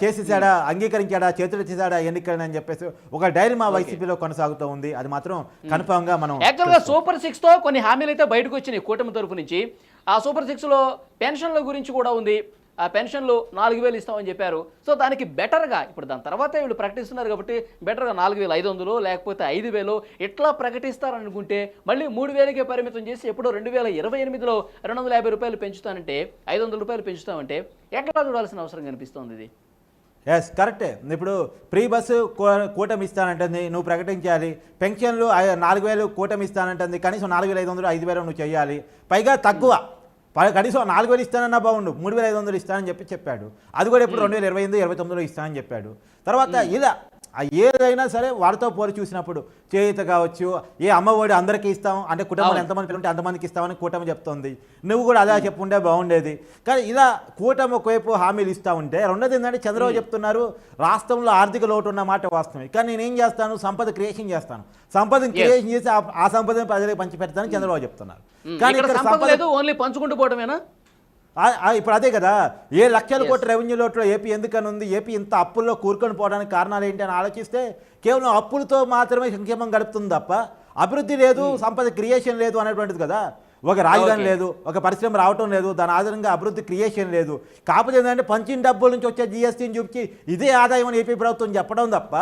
చేసేసాడా అంగీకరించాడా చేతులు చేశాడా ఎన్నికలని అని చెప్పేసి ఒక డైలమా వైసీపీలో కొనసాగుతూ ఉంది. అది మాత్రం కన్ఫామ్గా మనం యాక్చువల్గా సూపర్ సిక్స్తో కొన్ని హామీలు అయితే బయటకు వచ్చినాయి కూటమి తరపు నుంచి. ఆ సూపర్ సిక్స్లో పెన్షన్ల గురించి కూడా ఉంది. పెన్షన్లు నాలుగు వేలు ఇస్తామని చెప్పారు. సో దానికి బెటర్గా ఇప్పుడు దాని తర్వాత వీళ్ళు ప్రకటిస్తున్నారు కాబట్టి బెటర్గా నాలుగు వేలు ఐదు వందలు లేకపోతే ఐదు వేలు ఇట్లా ప్రకటిస్తారనుకుంటే మళ్ళీ మూడు వేలకే పరిమితం చేసి ఎప్పుడో రెండు వేల ఇరవై ఎనిమిదిలో రెండు వందల యాభై రూపాయలు పెంచుతానంటే ఐదు వందల రూపాయలు పెంచుతామంటే ఎట్లా చూడాల్సిన అవసరం కనిపిస్తోంది ఇది. ఎస్ కరెక్టే ఇప్పుడు ప్రీ బస్సు కూటమి ఇస్తానంటుంది నువ్వు ప్రకటించాలి. పెన్షన్లు నాలుగు వేలు కూటమి ఇస్తానంటుంది కనీసం నాలుగు వేల ఐదు వందలు ఐదు వేలు నువ్వు చేయాలి పైగా తక్కువ. కనీసం నాలుగు వేలు ఇస్తానన్నా బాగుండు మూడు వేల ఐదు వందలు ఇస్తానని చెప్పి చెప్పాడు. అది కూడా ఇప్పుడు రెండు వేల ఇరవై ఎనిమిది ఇరవై తొమ్మిదిలో ఇస్తానని చెప్పాడు. తర్వాత ఇలా ఏదైనా సరే వారితో పోలి చూసినప్పుడు చేయుత కావచ్చు ఏ అమ్మఒడి అందరికీ ఇస్తాం అంటే అవును. ఎంతమంది పిల్లలు ఉంటే అంతమందికి ఇస్తామని కూటమి చెప్తోంది. నువ్వు కూడా అలా చెప్పుంటే బాగుండేది. కానీ ఇలా కూటమి ఒకవైపు హామీలు ఇస్తా ఉంటే రెండోది ఏంటంటే చంద్రబాబు చెప్తున్నారు రాష్ట్రంలో ఆర్థిక లోటు ఉన్న మాట వాస్తవమే. కానీ నేనేం చేస్తాను? సంపద క్రియేషన్ చేస్తాను. సంపదను. క్రియేషన్ చేసి ఆ- సంపదను ప్రజలకు పంచి పెడతానని చంద్రబాబు చెప్తున్నారు. కానీ ఇక్కడ సంపద లేదు ఓన్లీ పంచుకుంటూ ఆ ఇప్పుడు అదే కదా ఏ లక్షల. కోట్ల రెవెన్యూ లోట్లో ఏపీ ఎందుకని ఉంది ఏపీ ఇంత అప్పుల్లో కూరుకొని పోవడానికి కారణాలు ఏంటి అని ఆలోచిస్తే కేవలం అప్పులతో మాత్రమే సంక్షేమం గడుపుతుంది తప్ప అభివృద్ధి లేదు సంపద క్రియేషన్ లేదు అనేటువంటిది కదా ఒక రాజధాని. లేదు ఒక పరిశ్రమ రావటం లేదు దాని ఆధారంగా అభివృద్ధి క్రియేషన్ లేదు కాకపోతే ఏంటంటే పంచిన డబ్బుల నుంచి వచ్చే జిఎస్టీని చూపించి ఇదే ఆదాయం అని ఏపీ ప్రభుత్వం చెప్పడం తప్ప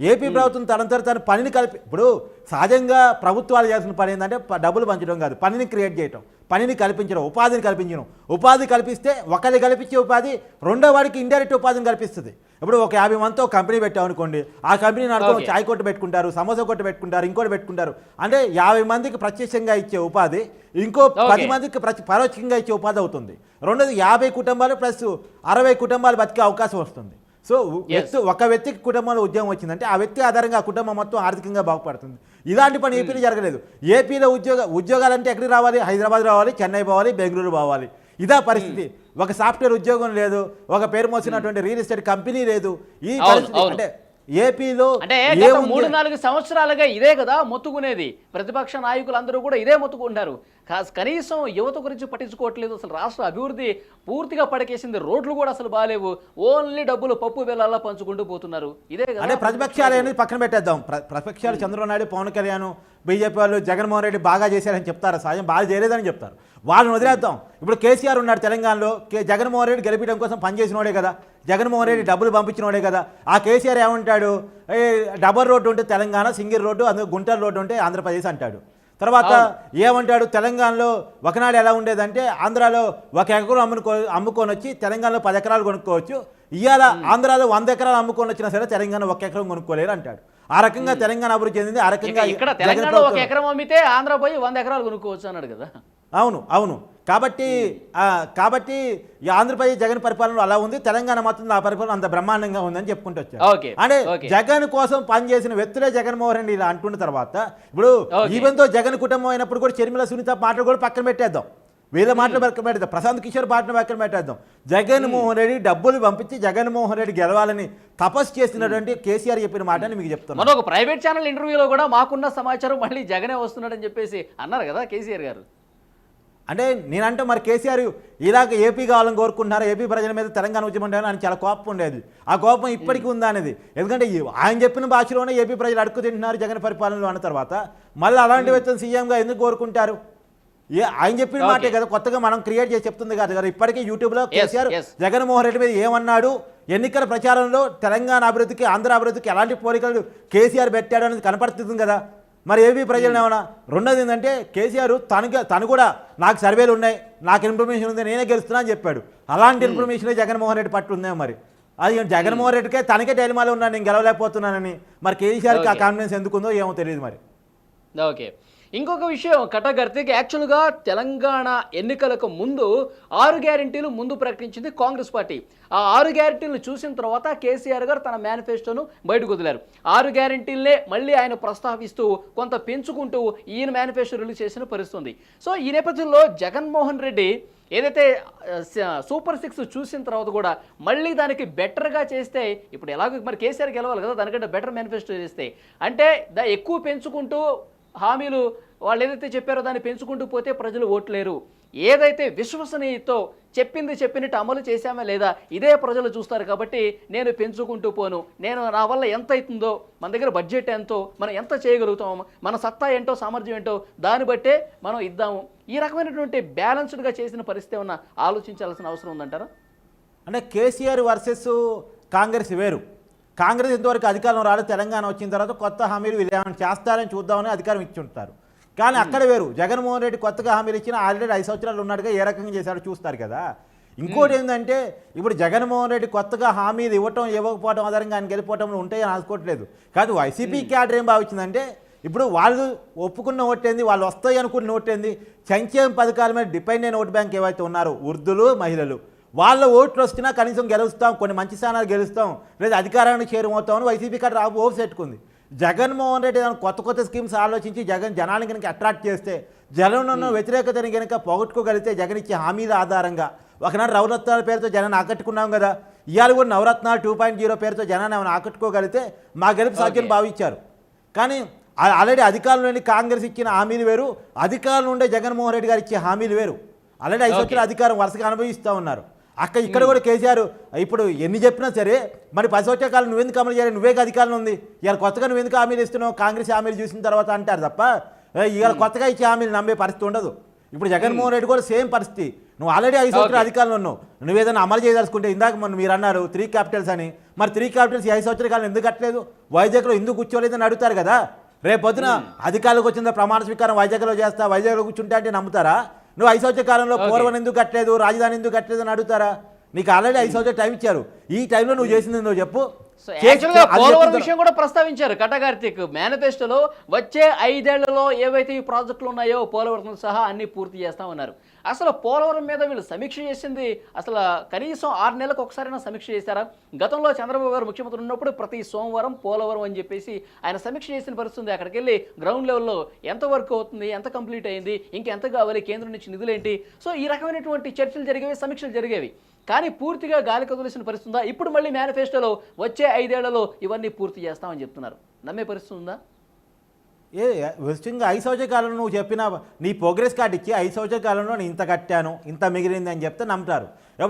ఏపీ ప్రభుత్వం తనంతట తన పనిని కలిపి ఇప్పుడు సహజంగా ప్రభుత్వాలు చేయాల్సిన పని ఏంటంటే డబ్బులు పంచడం కాదు పనిని క్రియేట్ చేయటం. పనిని కల్పించడం ఉపాధిని కల్పించడం. ఉపాధి కల్పిస్తే ఒకరిని కల్పించే ఉపాధి రెండో వాడికి ఇండైరెక్ట్ ఉపాధిని కల్పిస్తుంది. ఇప్పుడు ఒక యాభై మందితో కంపెనీ పెట్టాం అనుకోండి ఆ కంపెనీ Okay. చాయ్ కొట్టు పెట్టుకుంటారు సమోసా కొట్టు పెట్టుకుంటారు ఇంకోటి పెట్టుకుంటారు. అంటే యాభై మందికి ప్రత్యక్షంగా ఇచ్చే ఉపాధి ఇంకో. పది మందికి ప్రతి పరోక్షంగా ఇచ్చే ఉపాధి అవుతుంది. రెండోది యాభై కుటుంబాలు ప్లస్ అరవై కుటుంబాలు బతికే అవకాశం వస్తుంది. సో. వ్యక్తి ఒక వ్యక్తికి కుటుంబంలో ఉద్యోగం వచ్చిందంటే ఆ వ్యక్తి ఆధారంగా ఆ కుటుంబం మొత్తం ఆర్థికంగా బాగుపడుతుంది. ఇలాంటి పని ఏపీలో జరగలేదు. ఏపీలో ఉద్యోగ ఉద్యోగాలంటే ఎక్కడికి రావాలి? హైదరాబాద్ రావాలి చెన్నై పోవాలి బెంగళూరు పోవాలి. ఇదా పరిస్థితి. ఒక సాఫ్ట్వేర్ ఉద్యోగం లేదు ఒక పేరు మోసినటువంటి రియల్ ఎస్టేట్ కంపెనీ లేదు. ఈ పరిస్థితి. అంటే ఏపీలో అంటే గత? మూడు నాలుగు సంవత్సరాలుగా ఇదే కదా మొత్తుకునేది. ప్రతిపక్ష నాయకులందరూ కూడా ఇదే మొత్తుకుంటున్నారు. కాస్- కనీసం యువత గురించి పట్టించుకోవట్లేదు అసలు రాష్ట్ర అభివృద్ధి పూర్తిగా పడకేసింది. రోడ్లు కూడా అసలు బాగాలేవు. ఓన్లీ డబ్బులు పప్పు బెల్లాలా పంచుకుంటూ పోతున్నారు. ఇదే కదా అంటే ప్రతిపక్షాలు. అనేది పక్కన పెట్టేద్దాం. ప్ర- ప్రతిపక్షాలు చంద్రబాబు నాయుడు పవన్ కళ్యాణ్ బీజేపీ వాళ్ళు జగన్మోహన్ రెడ్డి బాగా చేశారని చెప్తారు? సాయం బాగా చేయలేదని చెప్తారు. వాళ్ళని వదిలేద్దాం. ఇప్పుడు కేసీఆర్ ఉన్నాడు తెలంగాణలో. కే జగన్మోహన్ రెడ్డి గెలిపించడం కోసం పనిచేసినోడే కదా. జగన్మోహన్ రెడ్డి డబ్బులు పంపించినోడే కదా. ఆ కేసీఆర్ ఏమంటాడు? డబల్ రోడ్డు ఉంటే తెలంగాణ సింగిల్ రోడ్డు అందులో గుంటూరు రోడ్డు ఉంటే ఆంధ్రప్రదేశ్ అంటాడు. తర్వాత ఏమంటాడు? తెలంగాణలో ఒకనాడు ఎలా ఉండేదంటే ఆంధ్రాలో ఒక ఎకరం అమ్ముకో అమ్ముకొని వచ్చి తెలంగాణలో పది ఎకరాలు కొనుక్కోవచ్చు. ఇవాళ ఆంధ్రాలో వంద ఎకరాలు అమ్ముకొని వచ్చినా సరే తెలంగాణ ఒక ఎకరం కొనుక్కోలేరు అంటాడు. ఆ రకంగా తెలంగాణ అభివృద్ధి చెందింది ఆ రకంగా ఇక- ఇక్కడ తెలంగాణలో ఒక ఎకరం అమ్మితే ఆంధ్ర పోయి వంద ఎకరాలు కొనుక్కోవచ్చు అన్నాడు కదా. అవును అవును. కాబట్టి ఆ, కాబట్టి ఈ ఆంధ్రప్రదేశ్ జగన్ పరిపాలన అలా ఉంది తెలంగాణ మాత్రం ఆ పరిపాలన అంత బ్రహ్మాండంగా ఉందని చెప్పుకుంటూ వచ్చారు. ఓకే, అంటే. జగన్ కోసం పనిచేసిన వ్యక్తులే జగన్మోహన్ రెడ్డి ఇలా అంటున్న తర్వాత ఇప్పుడు ఓకే. ఈవెన్తో జగన్ కుటుంబం అయినప్పుడు కూడా షర్మిల సునీత మాటలు కూడా పక్కన పెట్టేద్దాం. వీళ్ళ మాటలు పక్కన పెట్టేద్దాం. ప్రశాంత్ కిషోర్ మాటలు పక్కన పెట్టేద్దాం. జగన్మోహన్ రెడ్డి డబ్బులు పంపించి జగన్మోహన్ రెడ్డి గెలవాలని తపస్సు చేసినటువంటి కేసీఆర్ చెప్పిన మాటని మీకు చెప్తున్నాను. మన ఒక ప్రైవేట్ ఛానల్ ఇంటర్వ్యూలో కూడా మాకున్న సమాచారం మళ్ళీ జగనే వస్తున్నాడని చెప్పేసి అన్నారు కదా కేసీఆర్ గారు. అంటే నేనంటే మరి కేసీఆర్ ఇలాగ ఏపీ కావాలని కోరుకుంటున్నారు? ఏపీ ప్రజల మీద తెలంగాణ ఉద్యమం అని చాలా కోపం ఉండేది. ఆ కోపం ఇప్పటికీ ఉందా అనేది ఎందుకంటే ఆయన చెప్పిన భాషలోనే ఏపీ ప్రజలు అడుక్కు తింటున్నారు జగన్ పరిపాలనలో అన్న తర్వాత. మళ్ళీ అలాంటి వ్యక్తిని సీఎంగా ఎందుకు కోరుకుంటారు? ఏ ఆయన చెప్పిన మాటే. కదా కొత్తగా మనం క్రియేట్ చేసి చెప్తుంది కాదు కదా. ఇప్పటికీ యూట్యూబ్లో కేసీఆర్. జగన్మోహన్ రెడ్డి మీద ఏమన్నాడు? ఎన్నికల ప్రచారంలో తెలంగాణ అభివృద్ధికి ఆంధ్ర అభివృద్ధికి ఎలాంటి పోలికలు కేసీఆర్ పెట్టాడు అనేది కనపడుతుంది కదా. మరి ఏపీ ప్రజలను ఏమన్నా? రెండోది ఏంటంటే కేసీఆర్ తనకి తను కూడా నాకు సర్వేలు ఉన్నాయి నాకు ఇన్ఫర్మేషన్ ఉంది నేనే గెలుస్తున్నా అని చెప్పాడు. అలాంటి ఇన్ఫర్మేషన్ జగన్మోహన్ రెడ్డి పట్టు ఉందేమో మరి? అది జగన్మోహన్ రెడ్డికే తనకే డైలమాలో ఉన్నాను నేను గెలవలేకపోతున్నానని. మరి కేసీఆర్కి ఆ. కాన్ఫిడెన్స్ ఎందుకుందో ఏమో తెలియదు మరి. ఓకే ఇంకొక విషయం కటగర్తికి యాక్చువల్గా తెలంగాణ ఎన్నికలకు ముందు ఆరు గ్యారెంటీలు ముందు ప్రకటించింది కాంగ్రెస్ పార్టీ. ఆ ఆరు గ్యారంటీలను చూసిన తర్వాత కేసీఆర్ గారు తన మేనిఫెస్టోను బయటకు వదిలారు. ఆరు గ్యారంటీలనే మళ్ళీ ఆయన ప్రస్తావిస్తూ కొంత పెంచుకుంటూ ఈయన మేనిఫెస్టో రిలీజ్ చేసిన పరిస్థితుంది సో ఈ నేపథ్యంలో జగన్మోహన్ రెడ్డి ఏదైతే సూపర్ సిక్స్ చూసిన తర్వాత కూడా మళ్ళీ దానికి బెటర్గా చేస్తే ఇప్పుడు ఎలాగో మరి కేసీఆర్ గెలవాలి కదా దానికంటే బెటర్ మేనిఫెస్టో చేస్తే. అంటే ఎక్కువ పెంచుకుంటూ హామీలు వాళ్ళు ఏదైతే చెప్పారో దాన్ని పెంచుకుంటూ పోతే ప్రజలు ఓట్లేరు. ఏదైతే విశ్వసనీయతో చెప్పింది చెప్పినట్టు అమలు చేశామా లేదా ఇదే ప్రజలు చూస్తారు కాబట్టి నేను పెంచుకుంటూ పోను. నేను నా వల్ల ఎంత అవుతుందో మన దగ్గర బడ్జెట్ ఎంతో మనం ఎంత చేయగలుగుతామో మన సత్తా ఏంటో సామర్థ్యం ఏంటో దాన్ని బట్టే మనం ఇద్దాము. ఈ రకమైనటువంటి బ్యాలెన్స్డ్గా చేసిన పరిస్థితి ఏమన్నా ఆలోచించాల్సిన అవసరం ఉందంటారా? అంటే కేసీఆర్ వర్సెస్ కాంగ్రెస్ వేరు. కాంగ్రెస్ ఇంతవరకు అధికారం రాలేదు తెలంగాణ వచ్చిన తర్వాత కొత్త హామీలు వీళ్ళు ఏమైనా చేస్తారని చూద్దామని అధికారం ఇచ్చి ఉంటారు కానీ అక్కడ వేరు. జగన్మోహన్ రెడ్డి కొత్తగా హామీలు ఇచ్చిన ఆల్రెడీ ఐదు సంవత్సరాలు ఉన్నాడుగా ఏ రకంగా చేశాడో చూస్తారు కదా. ఇంకోటి ఏంటంటే ఇప్పుడు జగన్మోహన్ రెడ్డి కొత్తగా హామీలు ఇవ్వటం ఇవ్వకపోవటం ఆధారంగా ఆయన గెలిపోవటం ఉంటాయని అనుకోవట్లేదు కాదు వైసీపీ క్యాడర్ ఏం భావించిందంటే ఇప్పుడు వాళ్ళు ఒప్పుకున్న ఓటేంది వాళ్ళు వస్తాయి అనుకున్న ఓటేంది సంక్షేమ పథకాల మీద డిపెండ్ అయిన ఓటు బ్యాంక్ ఏవైతే ఉన్నారో వృద్ధులు మహిళలు వాళ్ళ ఓట్లు వస్తున్నా కనీసం గెలుస్తాం కొన్ని మంచి స్థానాలు గెలుస్తాం లేదా అధికారానికి చేరుమవుతామని వైసీపీ కాడ రాబు ఓపు పెట్టుకుంది. జగన్మోహన్ రెడ్డి ఏదైనా కొత్త కొత్త స్కీమ్స్ ఆలోచించి జగన్ జనాన్ని కనుక అట్రాక్ట్ చేస్తే జగన్ వ్యతిరేకతని కనుక పోగొట్టుకోగలిగితే జగన్ ఇచ్చే హామీల ఆధారంగా. ఒకనాడు నవరత్నాల పేరుతో జనాన్ని ఆకట్టుకున్నాం కదా ఇవాళ కూడా నవరత్నాలు టూ పాయింట్ జీరో పేరుతో జనాన్ని ఏమైనా ఆకట్టుకోగలిగితే మా గెలుపు సాధ్యం. భావించారు. కానీ ఆల్రెడీ అధికారంలోని కాంగ్రెస్ ఇచ్చిన హామీలు వేరు అధికారంలో ఉండే జగన్మోహన్ రెడ్డి గారు ఇచ్చే హామీలు వేరు. ఆల్రెడీ ఐదు. సంవత్సరాల అధికారం వరుసగా అనుభవిస్తూ ఉన్నారు. అక్కడ ఇక్కడ కూడా కేసీఆర్ ఇప్పుడు ఎన్ని చెప్పినా సరే మరి పది సంవత్సరాల కాలం నువ్వెందుకు అమలు చేయాలి? నువ్వే అధికారంలో ఉంది. ఇవాళ కొత్తగా నువ్వెందుకు హామీలు ఇస్తున్నావు? కాంగ్రెస్ హామీలు చూసిన తర్వాత అంటారు తప్ప ఇవాళ కొత్తగా ఇచ్చే హామీలు నమ్మే పరిస్థితి ఉండదు. ఇప్పుడు జగన్మోహన్ రెడ్డి కూడా సేమ్ పరిస్థితి. నువ్వు ఆల్రెడీ ఐదు సంవత్సరాలు. అధికారంలో ఉన్నావు. నువ్వు ఏదైనా అమలు చేయదలుచుకుంటే ఇందాక మొన్న మీరు అన్నారు త్రీ క్యాపిటల్స్ అని. మరి త్రీ క్యాపిటల్స్ ఈ ఐదు సంవత్సరాల కాలం ఎందుకు కట్టలేదు? వైజాగ్లో ఎందుకు కూర్చోలేదని అడుగుతారు కదా. రేపు పొద్దున అధికారులకు వచ్చిన ప్రమాణ స్వీకారం వైజాగ్లో చేస్తా వైజాగ్లో కూర్చుంటే అంటే నమ్ముతారా? నువ్వు ఐదు సంవత్సరాల కాలంలో. పూర్వం ఎందుకు కట్టలేదు? రాజధాని ఎందుకు కట్టలేదు అని అడుగుతారా? నీకు ఆల్రెడీ ఐదు సంవత్సరాలు టైం ఇచ్చారు. ఈ టైంలో నువ్వు చేసింది నువ్వు చెప్పు. సో యాక్చువల్గా పోలవరం. విషయం కూడా ప్రస్తావించారు కటకార్తిక్ మేనిఫెస్టోలో. వచ్చే ఐదేళ్ళలో ఏవైతే ఈ ప్రాజెక్టులు ఉన్నాయో పోలవరం సహా అన్ని పూర్తి చేస్తామన్నారు అసలు పోలవరం మీద వీళ్ళు సమీక్ష చేసింది అసలు కనీసం ఆరు నెలలకు ఒకసారైనా సమీక్ష చేశారా? గతంలో చంద్రబాబు గారు ముఖ్యమంత్రి ఉన్నప్పుడు ప్రతి సోమవారం పోలవరం అని చెప్పేసి ఆయన సమీక్ష చేసిన పరిస్థితి ఉంది. అక్కడికి వెళ్ళి గ్రౌండ్ లెవెల్లో ఎంత వర్క్ అవుతుంది ఎంత కంప్లీట్ అయింది ఇంకెంత కావాలి కేంద్రం నుంచి నిధులేంటి సో ఈ రకమైనటువంటి చర్చలు జరిగేవి సమీక్షలు జరిగేవి. కానీ పూర్తిగా గాలి కదిలేసిన పరిస్థితి ఉందా? ఇప్పుడు మళ్ళీ మేనిఫెస్టోలో వచ్చే ఐదేళ్ళలో ఇవన్నీ పూర్తి చేస్తామని చెప్తున్నారు. నమ్మే పరిస్థితి ఉందా? ఏ వెస్టింగ్ ఐదు సంవత్సరాల కాలంలో నువ్వు చెప్పిన నీ ప్రోగ్రెస్ కార్డు ఇచ్చి ఐదు సంవత్సరాల కాలంలో నేను ఇంత కట్టాను ఇంత మిగిలింది అని చెప్తే నమ్ముతారు.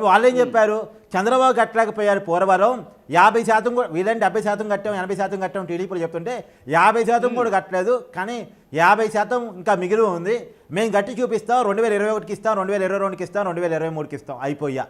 వాళ్ళు ఏం చెప్పారు? చంద్రబాబు కట్టలేకపోయారు పోరవరం. యాభై శాతం కూడా వీళ్ళంటే డెబ్బై శాతం కట్టాం ఎనభై శాతం కట్టాం టీడీపీలో చెప్తుంటే యాభై శాతం కూడా కట్టలేదు కానీ యాభై శాతం ఇంకా మిగిలి ఉంది. మేము గట్టి చూపిస్తాం రెండు వేల ఇరవై ఒకటికి ఇస్తాం రెండు వేల ఇరవై రెండుకి ఇస్తాం రెండు వేల ఇరవై మూడుకి ఇస్తాం. అయిపోయా.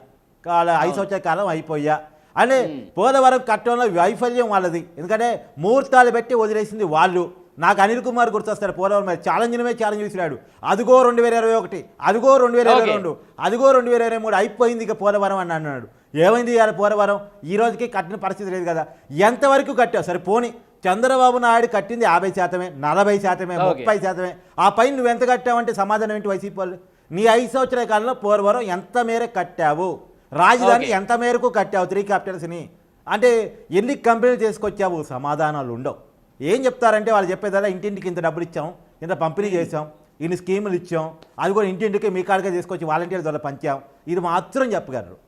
కాల ఐదు సంవత్సరాల కాలం అయిపోయా అంటే పోలవరం కట్టడంలో వైఫల్యం వాళ్ళది. ఎందుకంటే ముహూర్తాలు పెట్టి వదిలేసింది వాళ్ళు. నాకు అనిల్ కుమార్ గుర్తొస్తాడు పోలవరం మీద ఛాలెంజ్ మీద ఛాలెంజ్ విసిరాడు అదిగో రెండు వేల ఇరవై ఒకటి అదిగో రెండు వేల ఇరవై. రెండు అదిగో రెండు వేల ఇరవై మూడు అయిపోయింది ఇక పోలవరం అని అన్నాడు. ఏమైంది ఇవాళ పోలవరం? ఈ రోజుకి కట్టిన పరిస్థితి లేదు కదా. ఎంతవరకు కట్టావు? సరే పోని. చంద్రబాబు నాయుడు కట్టింది యాభై శాతమే నలభై శాతమే. ముప్పై శాతమే. ఆ పైన నువ్వు ఎంత కట్టావంటే సమాధానం ఏంటి వైసీపీ వాళ్ళు? నీ ఐదు సంవత్సరాల కాలంలో పోలవరం ఎంత మేర కట్టావు? రాజధాని. ఎంత మేరకు కట్టావు? త్రీ క్యాపిటల్స్ని అంటే ఎన్ని కంపెనీలు తీసుకొచ్చావు సమాధానాలు ఉండవు. ఏం చెప్తారంటే వాళ్ళు చెప్పేదల్లా ఇంటింటికి ఇంత డబ్బులు ఇచ్చాం ఇంత పంపిణీ చేసాం ఇన్ని స్కీములు ఇచ్చాం అది కూడా ఇంటింటికి మీ కాడికే తీసుకొచ్చి వాలంటీర్ల ద్వారా పంచాం. ఇది మాత్రం చెప్పగలరు.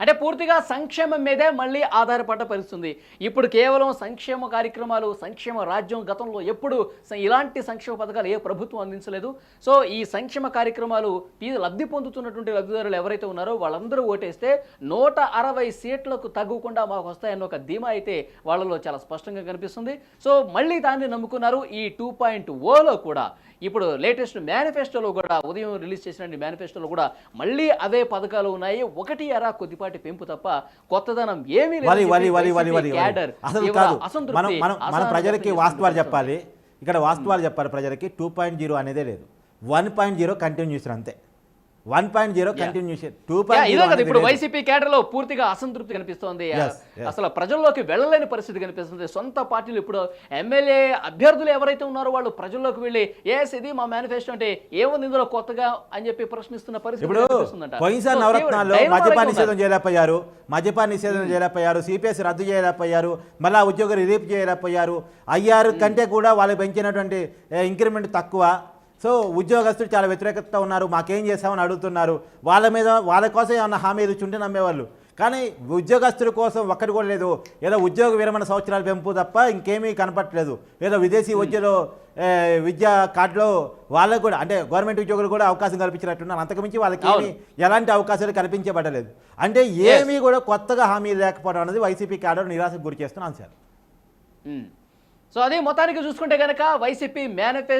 అంటే పూర్తిగా సంక్షేమం మీదే మళ్ళీ ఆధారపడ్డ పరిస్థితుంది. ఇప్పుడు కేవలం సంక్షేమ కార్యక్రమాలు సంక్షేమ రాజ్యం గతంలో ఎప్పుడు ఇలాంటి సంక్షేమ పథకాలు ఏ ప్రభుత్వం అందించలేదు. సో ఈ సంక్షేమ కార్యక్రమాలు ఈ లబ్ధి పొందుతున్నటువంటి లబ్ధిదారులు ఎవరైతే ఉన్నారో వాళ్ళందరూ ఓటేస్తే నూట అరవై సీట్లకు తగ్గకుండా మాకు వస్తాయన్న ఒక ధీమా అయితే వాళ్ళలో చాలా స్పష్టంగా కనిపిస్తుంది. సో మళ్ళీ దాన్ని నమ్ముకున్నారు ఈ టూ పాయింట్ ఓలో కూడా. ఇప్పుడు లేటెస్ట్ మేనిఫెస్టోలో కూడా ఉదయం రిలీజ్ చేసిన మేనిఫెస్టోలో కూడా మళ్ళీ అవే పథకాలు ఉన్నాయి. ఒకటి అరా కొద్దిపాటి పెంపు తప్ప కొత్తదనం ఏమీ మనం ప్రజలకి వాస్తవాలు చెప్పాలి. ఇక్కడ వాస్తవాలు చెప్పాలి ప్రజలకి. టూ పాయింట్ జీరో అనేదే లేదు. వన్ పాయింట్ జీరో కంటిన్యూషన్ అంతే. One point zero continuation two ఇదే కదా ఇప్పుడు వైసీపీ కేడర్లో పూర్తిగా అసంతృప్తి కనిపిస్తోంది. అసలు ప్రజల్లోకి వెళ్ళలేని పరిస్థితి కనిపిస్తుంది. సొంత పార్టీలు ఇప్పుడు ఎమ్మెల్యే అభ్యర్థులు ఎవరైతే ఉన్నారో వాళ్ళు ప్రజల్లోకి వెళ్ళి ఎస్ ఇది మా మేనిఫెస్టో అంటే ఏముంది ఇందులో కొత్తగా? అని చెప్పి ప్రశ్నిస్తున్న పరిస్థితి ఇప్పుడు. పోయినసారి నవరత్నాల్లో మద్యపాన డైనమాలో నిషేధం. చేయలేకపోయారు. మద్యపాన నిషేధం చేయలేకపోయారు. సిపిఎస్ రద్దు చేయలేకపోయారు. మళ్ళీ ఉద్యోగ రిలీఫ్ చేయలేకపోయారు. ఐఆర్ కంటే కూడా వాళ్ళు పెంచినటువంటి ఇంక్రిమెంట్ తక్కువ. సో ఉద్యోగస్తులు చాలా వ్యతిరేకత ఉన్నారు మాకేం చేస్తామని అడుగుతున్నారు. వాళ్ళ మీద వాళ్ళ కోసం ఏమన్నా హామీలు ఇచ్చి ఉంటే నమ్మేవాళ్ళు. కానీ ఉద్యోగస్తుల కోసం ఒక్కటి కూడా లేదు. ఏదో ఉద్యోగ విరమణ సంవత్సరాలు పెంపు తప్ప ఇంకేమీ కనపట్లేదు ఏదో విదేశీ విద్యలో ఏ, విద్యా కార్డులో వాళ్ళకు కూడా అంటే గవర్నమెంట్ ఉద్యోగులు కూడా అవకాశం కల్పించినట్టున్నారు. అంతకుమించి వాళ్ళకి ఏమీ ఎలాంటి అవకాశాలు కల్పించబడలేదు. అంటే ఏమీ కూడా కొత్తగా హామీలు లేకపోవడం అనేది వైసీపీ క్యాడర్ నిరాశకు గురి చేస్తున్నాను సార్ ఉమ్. సో అదే మొత్తానికి చూసుకుంటే కనుక వైసీపీ మేనిఫెస్టో